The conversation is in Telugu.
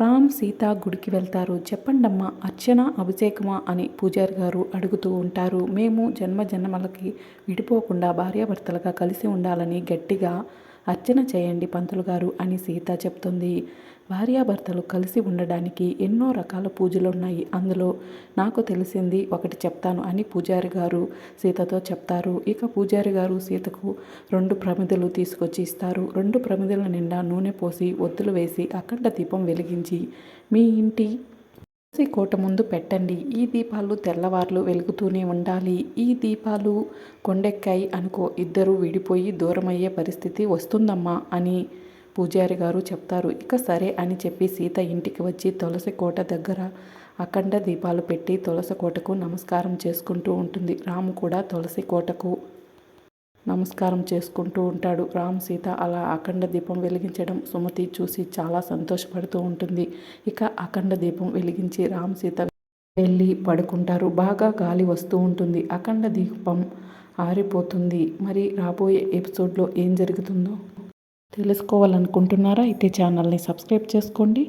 రామ్ సీత గుడికి వెళ్తారు. చెప్పండమ్మా అర్చన అభిషేకమా అని పూజారి గారు అడుగుతూ ఉంటారు. మేము జన్మ జన్మలకి విడిపోకుండా భార్యాభర్తలుగా కలిసి ఉండాలని గట్టిగా అర్చన చేయండి పంతులు గారు అని సీత చెప్తుంది. భార్యాభర్తలు కలిసి ఉండడానికి ఎన్నో రకాల పూజలు ఉన్నాయి అందులో నాకు తెలిసింది ఒకటి చెప్తాను అని పూజారి గారు సీతతో చెప్తారు. ఇక పూజారి గారు సీతకు రెండు ప్రమిదలు తీసుకొచ్చి ఇస్తారు. రెండు ప్రమిదల నిండా నూనె పోసి ఒత్తులు వేసి అఖండ దీపం వెలిగించి మీ ఇంటి కోట ముందు పెట్టండి. ఈ దీపాలు తెల్లవార్లు వెలుగుతూనే ఉండాలి. ఈ దీపాలు కొండెక్కాయి అనుకో ఇద్దరు విడిపోయి దూరమయ్యే పరిస్థితి వస్తుందమ్మా అని పూజారి గారు చెప్తారు. ఇక సరే అని చెప్పి సీత ఇంటికి వచ్చి తులసి కోట దగ్గర అఖండ దీపాలు పెట్టి తులసి కోటకు నమస్కారం చేసుకుంటూ ఉంటుంది. రాము కూడా తులసి కోటకు నమస్కారం చేసుకుంటూ ఉంటాడు. రామ్ సీత అలా అఖండ దీపం వెలిగించడం సుమతి చూసి చాలా సంతోషపడుతూ ఉంటుంది. ఇక అఖండ దీపం వెలిగించి రామ్ సీత వెళ్ళి పడుకుంటారు. బాగా గాలి వస్తూ ఉంటుంది. అఖండ దీపం ఆరిపోతుంది. మరి రాబోయే ఎపిసోడ్లో ఏం జరుగుతుందో తెలుసుకోవాలనుకుంటున్నారా? అయితే ఛానల్ని సబ్స్క్రైబ్ చేసుకోండి.